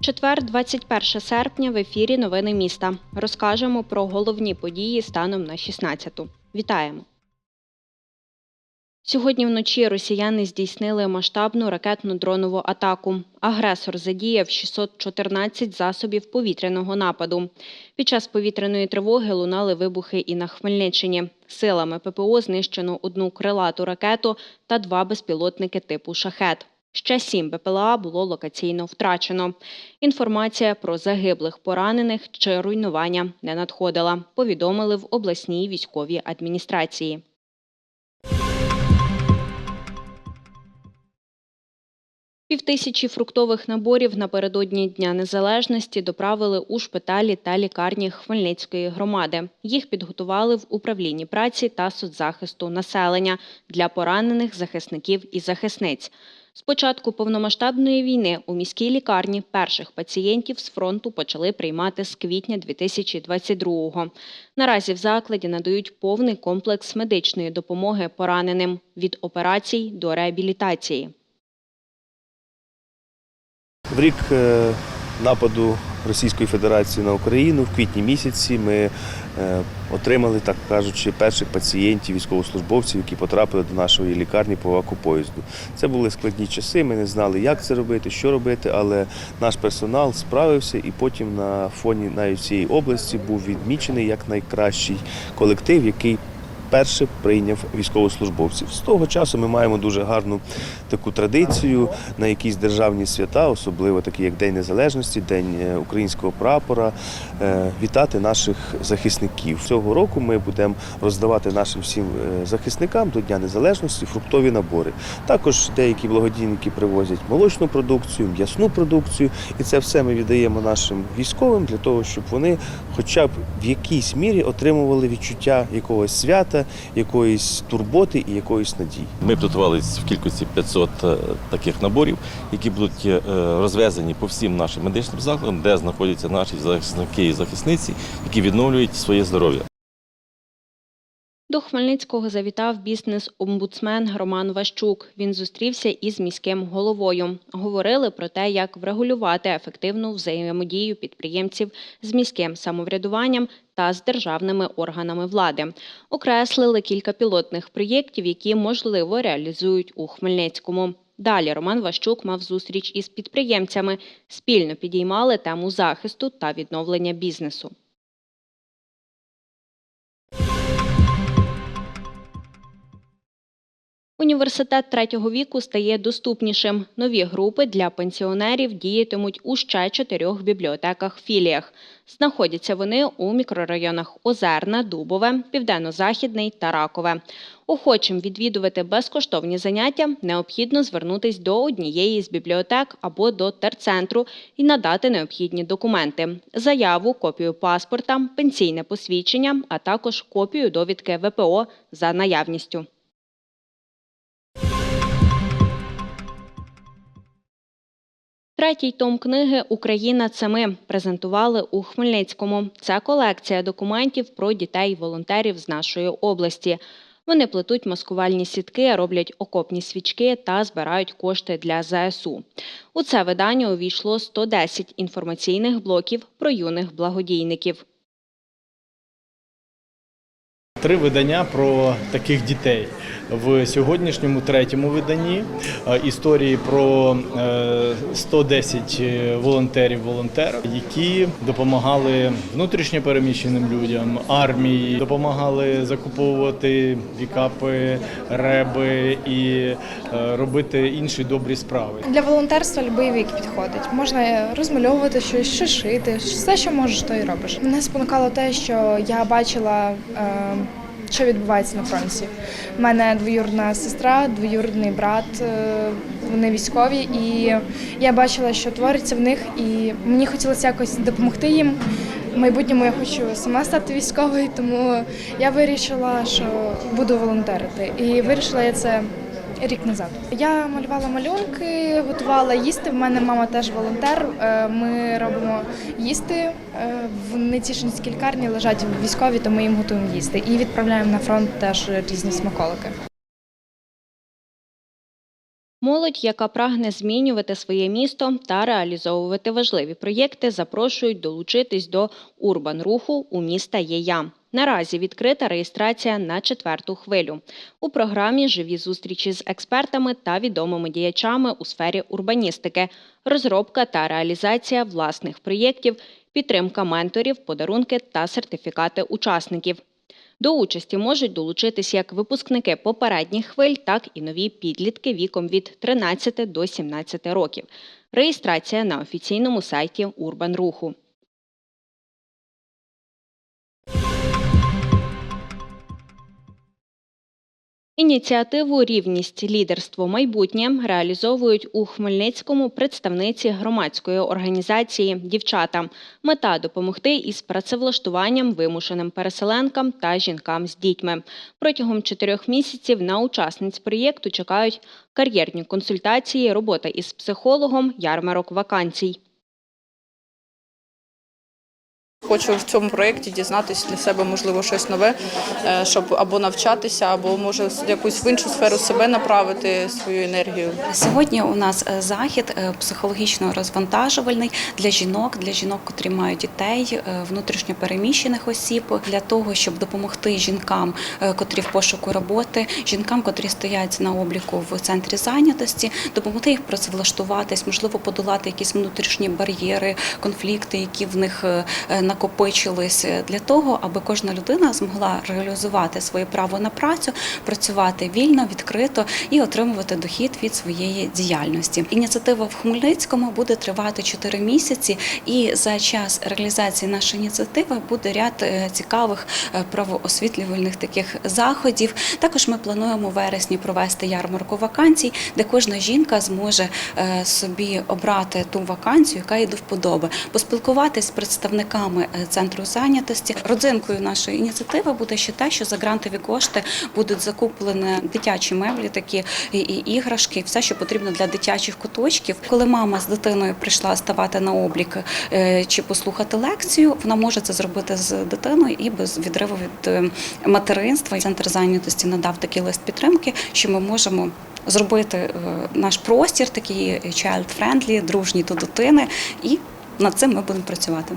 Четвер, 21 серпня, в ефірі Новини міста. Розкажемо про головні події станом на 16-ту. Вітаємо! Сьогодні вночі росіяни здійснили масштабну ракетну дронову атаку. Агресор задіяв 614 засобів повітряного нападу. Під час повітряної тривоги лунали вибухи і на Хмельниччині. Силами ППО знищено одну крилату ракету та два безпілотники типу шахет. Ще сім БПЛА було локаційно втрачено. Інформація про загиблих, поранених чи руйнування не надходила. Повідомили в обласній військовій адміністрації. Півтисячі фруктових наборів напередодні Дня Незалежності доправили у шпиталі та лікарні Хмельницької громади. Їх підготували в управлінні праці та соцзахисту населення для поранених захисників і захисниць. З початку повномасштабної війни у міській лікарні перших пацієнтів з фронту почали приймати з квітня 2022-го. Наразі в закладі надають повний комплекс медичної допомоги пораненим від операцій до реабілітації. В рік е, нападу Російської Федерації на Україну в квітні місяці ми е, отримали, так кажучи, перших пацієнтів, військовослужбовців, які потрапили до нашої лікарні по вакупоїзду. Це були складні часи. Ми не знали, як це робити, що робити, але наш персонал справився і потім на фоні навіть цієї області був відмічений як найкращий колектив, який перше прийняв військовослужбовців. З того часу ми маємо дуже гарну таку традицію на якісь державні свята, особливо такі як День Незалежності, День е, українського прапора, е, вітати наших захисників. Цього року ми будемо роздавати нашим всім е, захисникам до Дня Незалежності фруктові набори. Також деякі благодійники привозять молочну продукцію, м'ясну продукцію, і це все ми віддаємо нашим військовим для того, щоб вони, хоча б в якійсь мірі, отримували відчуття якогось свята, якоїсь турботи і якоїсь надії. Ми підготувалися в кількості 500 е, таких наборів, які будуть е, розвезені по всім нашим медичним закладам, де знаходяться наші захисники і захисниці, які відновлюють своє здоров'я. До Хмельницького завітав бізнес-омбудсмен Роман Ващук. Він зустрівся із міським головою. Говорили про те, як врегулювати ефективну взаємодію підприємців з міським самоврядуванням та з державними органами влади. Окреслили кілька пілотних проєктів, які можливо реалізують у Хмельницькому. Далі Роман Ващук мав зустріч із підприємцями. Спільно підіймали тему захисту та відновлення бізнесу. Університет третього віку стає доступнішим. Нові групи для пенсіонерів діятимуть у ще чотирьох бібліотеках-філіях. Знаходяться вони у мікрорайонах Озерна, Дубове, Південно-Західний та Ракове. Охочим відвідувати безкоштовні заняття необхідно звернутись до однієї з бібліотек або до терцентру і надати необхідні документи: заяву, копію паспорта, пенсійне посвідчення, а також копію довідки ВПО за наявністю. Третій том книги Україна це ми презентували у Хмельницькому. Це колекція документів про дітей-волонтерів з нашої області. Вони плетуть маскувальні сітки, роблять окопні свічки та збирають кошти для ЗСУ. У це видання увійшло 110 інформаційних блоків про юних благодійників. Три видання про таких дітей. В сьогоднішньому третьому виданні е, історії про е, 110 волонтерів волонтерів які допомагали внутрішньо переміщеним людям, армії, допомагали закуповувати вікапи, реби і е, робити інші добрі справи. Для волонтерства будь-який вік підходить. Можна розмальовувати щось, що шити, все, що можеш, то і робиш. Мене спонукало те, що я бачила. Що відбувається на фронті. У мене двоюрна сестра, двоюрний брат, е, вони військові, і я бачила, що твориться в них, і мені хотілося якось допомогти їм. В майбутньому я хочу сама стати військовою, тому я вирішила, що буду волонтерити. І вирішила я це Рік назад я малювала малюнки, готувала їсти. В мене мама теж волонтер. Е, Ми робимо їсти Е, в Нетішинській лікарні. Лежать військові, то ми їм готуємо їсти і відправляємо на фронт теж різні смаколики. Молодь, яка прагне змінювати своє місто та реалізовувати важливі проєкти, запрошують долучитись до урбан-руху у міста є я. Наразі відкрита реєстрація на четверту хвилю. У програмі живі зустрічі з експертами та відомими діячами у сфері урбаністики, розробка та реалізація власних проєктів, підтримка менторів, подарунки та сертифікати учасників. До участі можуть долучитись як випускники попередніх хвиль, так і нові підлітки віком від 13 до 17 років. Реєстрація на офіційному сайті Урбан-Руху. Ініціативу Рівність, лідерство, майбутнє реалізовують у Хмельницькому представниці громадської організації Дівчата. Мета допомогти із працевлаштуванням вимушеним переселенкам та жінкам з дітьми. Протягом чотирьох місяців на учасниць проєкту чекають кар'єрні консультації, робота із психологом, ярмарок вакансій. Хочу в цьому проєкті дізнатися для себе можливо щось нове, е, щоб або навчатися, або може якусь в іншу сферу себе направити свою енергію. Сьогодні у нас е, захід е, психологічно розвантажувальний для жінок, для жінок, котрі мають дітей, внутрішньо переміщених осіб, для того, щоб допомогти жінкам, котрі в пошуку роботи, жінкам, котрі стоять на обліку в центрі зайнятості, допомогти їх працевлаштуватись, можливо, подолати якісь внутрішні бар'єри, конфлікти, які в них е, накопичились, для того, аби кожна людина змогла реалізувати своє право на працю, працювати вільно, відкрито і отримувати дохід від своєї діяльності. Ініціатива в Хмельницькому буде тривати 4 місяці, і за час реалізації нашої ініціативи буде ряд е, цікавих е, правоосвітлювальних таких заходів. Також ми плануємо в вересні провести ярмарку вакансій, де кожна жінка зможе е, собі обрати ту вакансію, яка їй до вподоби, поспілкуватись з представниками е, центру зайнятості. Родзинкою нашої ініціативи буде ще те, що за грантові кошти будуть закуплені дитячі меблі, такі і, іграшки, все, що потрібно для дитячих куточків. Коли мама з дитиною прийшла ставати на облік е, чи послухати лекцію, вона може це зробити з дитиною і без відриву від е, материнства. Центр зайнятості надав такий лист підтримки, що ми можемо. Зробити наш простір такий child-friendly, дружній до дитини, і над цим ми будемо працювати.